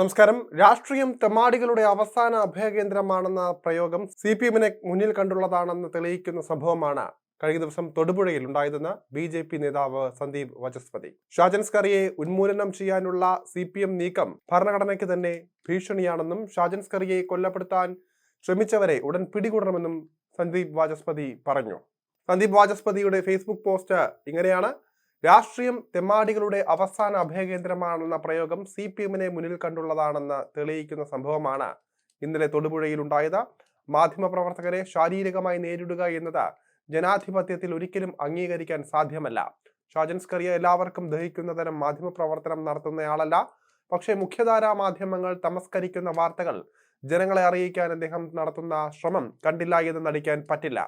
നമസ്കാരം. രാഷ്ട്രീയം തെമാടികളുടെ അവസാന അഭയകേന്ദ്രമാണെന്ന പ്രയോഗം സി പി എമ്മിനെ മുന്നിൽ കണ്ടുള്ളതാണെന്ന് തെളിയിക്കുന്ന സംഭവമാണ് കഴിഞ്ഞ ദിവസം തൊടുപുഴയിൽ ഉണ്ടായതെന്ന് ബി ജെ പി നേതാവ് സന്ദീപ് വചസ്പതി. ഷാജൻസ്കറിയെ ഉന്മൂലനം ചെയ്യാനുള്ള സി പി എം നീക്കം ഭരണഘടനയ്ക്ക് തന്നെ ഭീഷണിയാണെന്നും ഷാജൻസ്കറിയെ കൊല്ലപ്പെടുത്താൻ ശ്രമിച്ചവരെ ഉടൻ പിടികൂടണമെന്നും സന്ദീപ് വാചസ്പതി പറഞ്ഞു. സന്ദീപ് വാചസ്പതിയുടെ ഫേസ്ബുക്ക് പോസ്റ്റ് ഇങ്ങനെയാണ്. രാഷ്ട്രീയം തെമ്മാടികളുടെ അവസാന അഭയകേന്ദ്രമാണെന്ന പ്രയോഗം സി പി എമ്മിനെ മുന്നിൽ കണ്ടുള്ളതാണെന്ന് തെളിയിക്കുന്ന സംഭവമാണ് ഇന്നലെ തൊടുപുഴയിൽ ഉണ്ടായത്. മാധ്യമപ്രവർത്തകരെ ശാരീരികമായി നേരിടുക എന്നത് ജനാധിപത്യത്തിൽ ഒരിക്കലും അംഗീകരിക്കാൻ സാധ്യമല്ല. ഷാജൻസ് കറിയ എല്ലാവർക്കും ദഹിക്കുന്ന തരം മാധ്യമപ്രവർത്തനം നടത്തുന്നയാളല്ല. പക്ഷേ മുഖ്യധാരാ മാധ്യമങ്ങൾ തമസ്കരിക്കുന്ന വാർത്തകൾ ജനങ്ങളെ അറിയിക്കാൻ അദ്ദേഹം നടത്തുന്ന ശ്രമം കണ്ടില്ല എന്ന് നടിക്കാൻ പറ്റില്ല.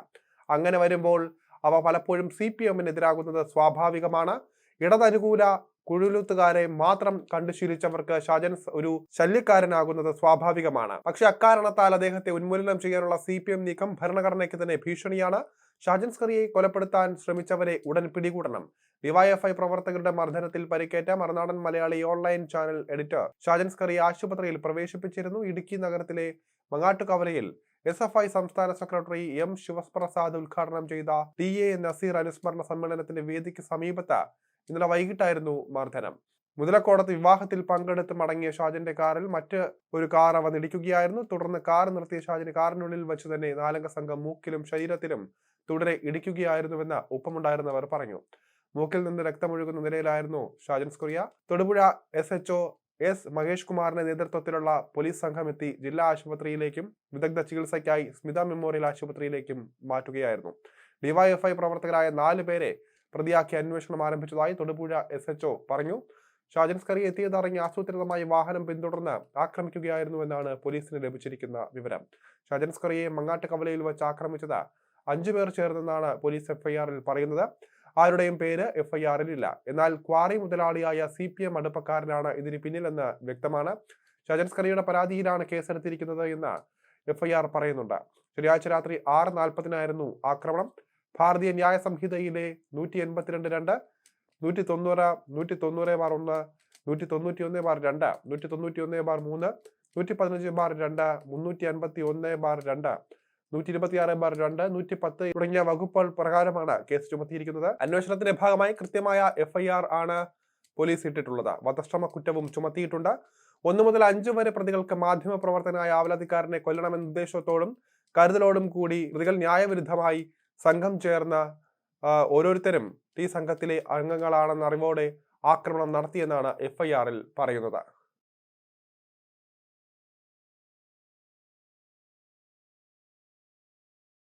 അങ്ങനെ വരുമ്പോൾ അവ പലപ്പോഴും സി പി എമ്മിനെതിരാകുന്നത് സ്വാഭാവികമാണ്. ഇടതനുകൂല കുഴലുത്തുകാരെ മാത്രം കണ്ടു ശീലിച്ചവർക്ക് ഷാജൻ ഒരു ശല്യക്കാരനാകുന്നത് സ്വാഭാവികമാണ്. പക്ഷെ അക്കാരണത്താൽ അദ്ദേഹത്തെ ഉന്മൂലനം ചെയ്യാനുള്ള സി പി എം നീക്കം ഭരണഘടനയ്ക്ക് തന്നെ ഭീഷണിയാണ്. ഷാജൻ സ്കറിയെ കൊലപ്പെടുത്താൻ ശ്രമിച്ചവരെ ഉടൻ പിടികൂടണം. ഡിവൈഎഫ്ഐ പ്രവർത്തകരുടെ മർദ്ദനത്തിൽ പരിക്കേറ്റ Marunadan Malayali online channel editor Shajan സ്കറിയെ ആശുപത്രിയിൽ പ്രവേശിപ്പിച്ചിരുന്നു. ഇടുക്കി നഗരത്തിലെ മങ്ങാട്ടുകവലയിൽ എസ് എഫ് ഐ സംസ്ഥാന സെക്രട്ടറി എം ശിവപ്രസാദ് ഉദ്ഘാടനം ചെയ്ത ടി എ നസീർ അനുസ്മരണ സമ്മേളനത്തിന്റെ വേദിക്ക് സമീപത്ത് ഇന്നലെ വൈകിട്ടായിരുന്നു മർദ്ദനം. മുതലക്കോടത്ത് വിവാഹത്തിൽ പങ്കെടുത്ത് മടങ്ങിയ ഷാജിന്റെ കാറിൽ മറ്റ് ഒരു കാർ അവ ഇടിക്കുകയായിരുന്നു തുടർന്ന് കാർ നിർത്തിയ ഷാജിന് കാറിനുള്ളിൽ വെച്ച് തന്നെ നാലംഗ സംഘം മൂക്കിലും ശരീരത്തിലും തുടരെ ഇടിക്കുകയായിരുന്നുവെന്ന് ഒപ്പമുണ്ടായിരുന്നവർ പറഞ്ഞു. മൂക്കിൽ നിന്ന് രക്തമൊഴുകുന്ന നിലയിലായിരുന്നു Shajan Scaria. Thodupuzha S H S. Mahesh കുമാറിന്റെ നേതൃത്വത്തിലുള്ള പോലീസ് സംഘം എത്തി ജില്ലാ ആശുപത്രിയിലേക്കും വിദഗ്ധ ചികിത്സയ്ക്കായി സ്മിത മെമ്മോറിയൽ ആശുപത്രിയിലേക്കും മാറ്റുകയായിരുന്നു. ഡിവൈഎഫ്ഐ പ്രവർത്തകരായ നാല് പേരെ പ്രതിയാക്കി അന്വേഷണം ആരംഭിച്ചതായി തൊടുപുഴ എസ്. എച്ച്. പറഞ്ഞു. ഷാജൻസ്കറി എത്തിയതറിഞ്ഞ് ആസൂത്രിതമായി വാഹനം പിന്തുടർന്ന് ആക്രമിക്കുകയായിരുന്നുവെന്നാണ് പോലീസിന് ലഭിച്ചിരിക്കുന്ന വിവരം. ഷാജൻസ്കറിയെ മങ്ങാട്ട് കവലയിൽ വെച്ച് ആക്രമിച്ചത് അഞ്ചു പേർ ചേർന്നെന്നാണ് പോലീസ് എഫ്ഐആറിൽ പറയുന്നത്. ആരുടെയും പേര് എഫ്ഐആറിൽ ഇല്ല. എന്നാൽ ക്വാറി മുതലാളിയായ സി പി എം അടുപ്പക്കാരനാണ് ഇതിന് പിന്നിലെന്ന് വ്യക്തമാണ്. ഷജൻ സ്കറിയുടെ പരാതിയിലാണ് കേസെടുത്തിരിക്കുന്നത് എന്ന് എഫ് ഐ ആർ പറയുന്നുണ്ട്. ശനിയാഴ്ച രാത്രി ആറ് നാൽപ്പതിനായിരുന്നു ആക്രമണം. ഭാരതീയ ന്യായ സംഹിതയിലെ നൂറ്റി എൺപത്തിരണ്ട് രണ്ട് നൂറ്റി തൊണ്ണൂറ് നൂറ്റി തൊണ്ണൂറ് ബാർ ഒന്ന് നൂറ്റി തൊണ്ണൂറ്റി ഒന്ന് ബാർ രണ്ട് നൂറ്റി തൊണ്ണൂറ്റി ഒന്ന് ബാർ മൂന്ന് നൂറ്റി പതിനഞ്ച് ബാർ രണ്ട് മുന്നൂറ്റി അൻപത്തി ഒന്ന് ബാർ രണ്ട് നൂറ്റി ഇരുപത്തി ആറ് ബാർ രണ്ട് നൂറ്റി പത്ത് തുടങ്ങിയ വകുപ്പുകൾ പ്രകാരമാണ് കേസ് ചുമത്തിയിരിക്കുന്നത്. അന്വേഷണത്തിന്റെ ഭാഗമായി കൃത്യമായ എഫ്ഐആർ ആണ് പോലീസ് ഇട്ടിട്ടുള്ളത്. വധശ്രമ കുറ്റവും ചുമത്തിയിട്ടുണ്ട്. ഒന്നു മുതൽ അഞ്ചു വരെ പ്രതികൾക്ക് മാധ്യമ പ്രവർത്തനായ ആവലാതിക്കാരനെ കൊല്ലണമെന്ന ഉദ്ദേശത്തോടും കരുതലോടും കൂടി പ്രതികൾ ന്യായവിരുദ്ധമായി സംഘം ചേർന്ന ഓരോരുത്തരും ടീ സംഘത്തിലെ അംഗങ്ങളാണെന്ന അറിവോടെ ആക്രമണം നടത്തിയെന്നാണ് എഫ്ഐആറിൽ പറയുന്നത്.